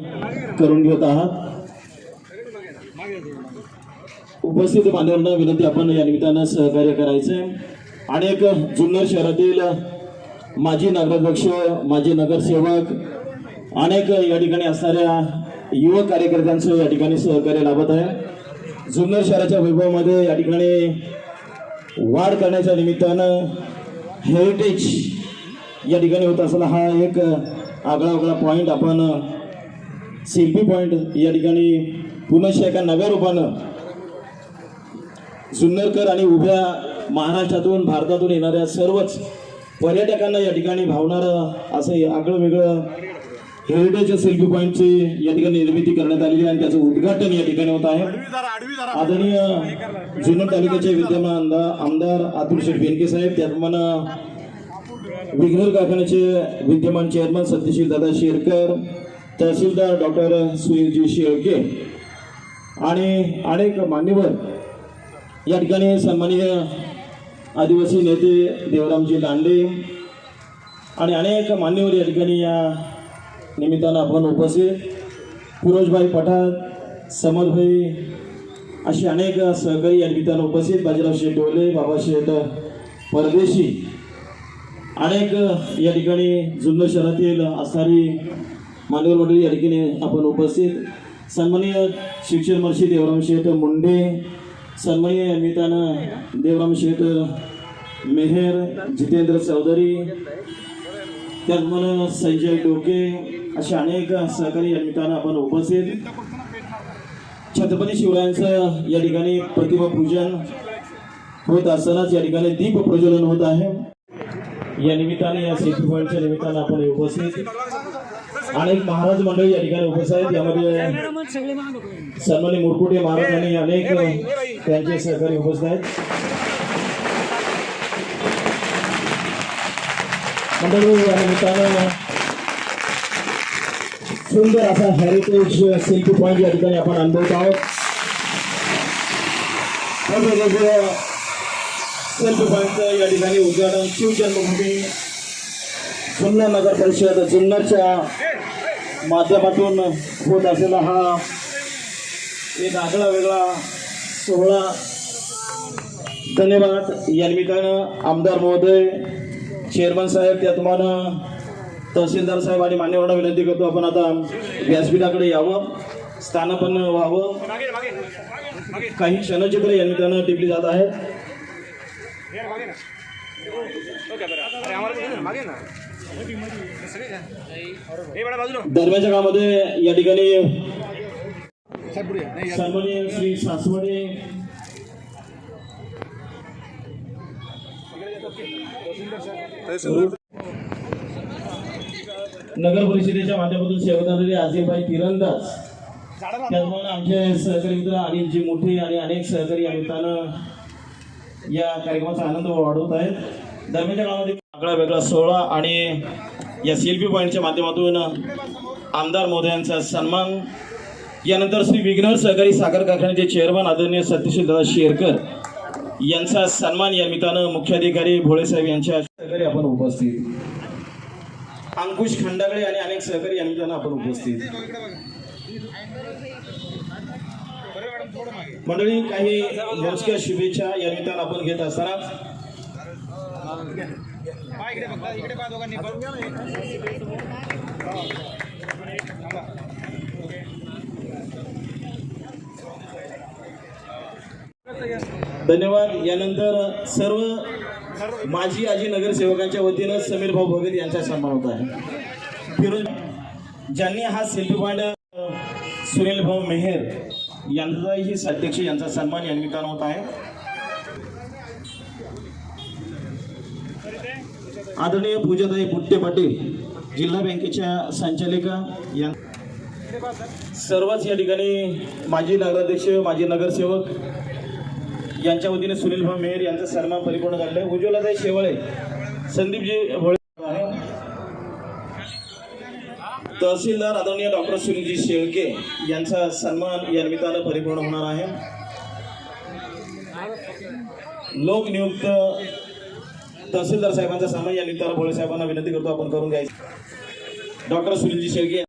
करून घेत आहात. उपस्थित मान्यवरांना विनंती आपण या निमित्तानं सहकार्य करायचंय. अनेक जुन्नर शहरातील माजी नगराध्यक्ष माजी नगरसेवक अनेक या ठिकाणी असणाऱ्या युवक कार्यकर्त्यांचं या ठिकाणी सहकार्य लाभत आहे. जुन्नर शहराच्या वैभवामध्ये या ठिकाणी वाढ करण्याच्या निमित्तानं हेरिटेज या ठिकाणी होत असताना हा एक आगळा वेगळा पॉईंट आपण शिल्पी पॉईंट या ठिकाणी पुनश्च एका नव्या रूपानं जुन्नरकर आणि उभ्या महाराष्ट्रातून भारतातून येणाऱ्या सर्वच पर्यटकांना या ठिकाणी भावणारं असं आगळं वेगळं हेरिटेज सेल्फी पॉईंटची या ठिकाणी निर्मिती करण्यात आलेली आहे आणि त्याचं उद्घाटन या ठिकाणी होत आहे. आदरणीय जुन्नर तालुक्याचे विद्यमान आमदार आमदार अतुल शेठ बेनके साहेब त्याचप्रमाणे विघ्नर कारखान्याचे विद्यमान चेअरमन सत्यशील दादा शेरकर तहसीलदार डॉक्टर सुनीलजी शेळके आणि अनेक मान्यवर या ठिकाणी सन्माननीय आदिवासी नेते देवरामजी लांडे आणि अनेक मान्यवर या ठिकाणी या निमित्तानं आपण उपस्थित. फिरोजभाई पठार समदभाई असे अनेक सहकारी या निमित्तानं उपस्थित. बाजीराव शेठ डोले बाबाशेठ परदेशी. अनेक या ठिकाणी जुन्नर शहरातील असणारी मान्यवर मंडळी या ठिकाणी आपण उपस्थित. सन्माननीय शिक्षण मर्षी देवराम शेठ मुंडे सन्माननीय या देवराम शेठ मेहेर जितेंद्र चौधरी त्याचप्रमाणे संजय डोके असे अनेक सहकारी या निमित्तानं आपण उपस्थित. छत्रपती शिवरायांचं या ठिकाणी प्रतिमा पूजन होत असतानाच या ठिकाणी दीप प्रज्वलन होत आहे. या निमित्ताने या सेल्फी पॉईंटच्या निमित्तानं आपण उपस्थित. अनेक महाराज मंडळी या ठिकाणी उपस्थित आहेत. यामध्ये सन्मानी मुरकुटे महाराज आणि अनेक त्यांचे सहकारी उपस्थित आहेत. मंडळी या निमित्तानं सुंदर असा हेरिटेज सेल्फी पॉईंट या ठिकाणी आपण अनुभवत आहोत. वेगवेगळ्या सेल्फी पॉईंटचं या ठिकाणी उद्घाटन. शिवजन्मभूमी जुन्नर नगर परिषद जुन्नरच्या माध्यमातून होत असलेला हा एक आगळा वेगळा सोहळा. धन्यवाद. या निमित्तानं आमदार महोदय चेअरमन साहेब त्यातमानं तहसीलदार साहेब आणि मान्यवरांना विनंती करतो आपण आता व्यासपीठाकडे यावं स्थानापन्न व्हावं. काही क्षणचित्र या निमित्तानं टिपली जात आहेत. दरम्यानच्या काळामध्ये या ठिकाणी सन्मान्य श्री सासवडे. नगर परिषदेच्या माध्यमातून सेवक आसिफभाई तिरंदाज. त्याचप्रमाणे आमचे सहकारी मित्र अनिलजी मोठे आणि अनेक सहकारी या निमित्तानं या कार्यक्रमाचा आनंद वाढवत आहेत. दरम्यानच्या काळामध्ये आगळा वेगळा सोहळा आणि या सेल्फी पॉईंटच्या माध्यमातून आमदार महोदयांचा सन्मान. यानंतर श्री विघ्नर सहकारी साखर कारखान्याचे चेअरमन आदरणीय सत्यशील दादा शेरकर यांचा सन्मान या निमित्तानं मुख्याधिकारी भोळेसाहेब यांच्या सहकारी आपण उपस्थित. अंकुश खंडागळे आणि अनेक सहकारी या निमित्तानं आपण उपस्थित. मंडळी काही मोजक्या शुभेच्छा या निमित्तानं आपण घेत असताना. धन्यवाद. यानंतर सर्व माजी आजी नगरसेवकांच्या वतीनं समीर भाऊ भगत यांचा सन्मान होत आहे. फिरोज ज्यांनी हा सेल्फी पॉईंट सुनील भाऊ मेहेर यांचाही अध्यक्ष यांचा सन्मान या निमित्तानं होत आहे. आदरणीय पूजाताई पुट्टे पाटील जिल्हा बँकेच्या संचालिका या सर्वच या ठिकाणी माजी नगराध्यक्ष माजी नगरसेवक यांच्या वतीने सुनील भाऊ मेहर यांचा सन्मान परिपूर्ण झालेला आहे. उज्ज्वलाताई शेवाळे संदीपजी भोळे तहसीलदार आदरणीय डॉक्टर सुनीलजी शेळके यांचा सन्मान या निमित्तानं परिपूर्ण होणार आहे. लोकनियुक्त तहसीलदार साहेबांचा सन्मान या निमित्तानं भोळे साहेबांना विनंती करतो आपण करून घ्यायचं. डॉक्टर सुनीलजी शेळके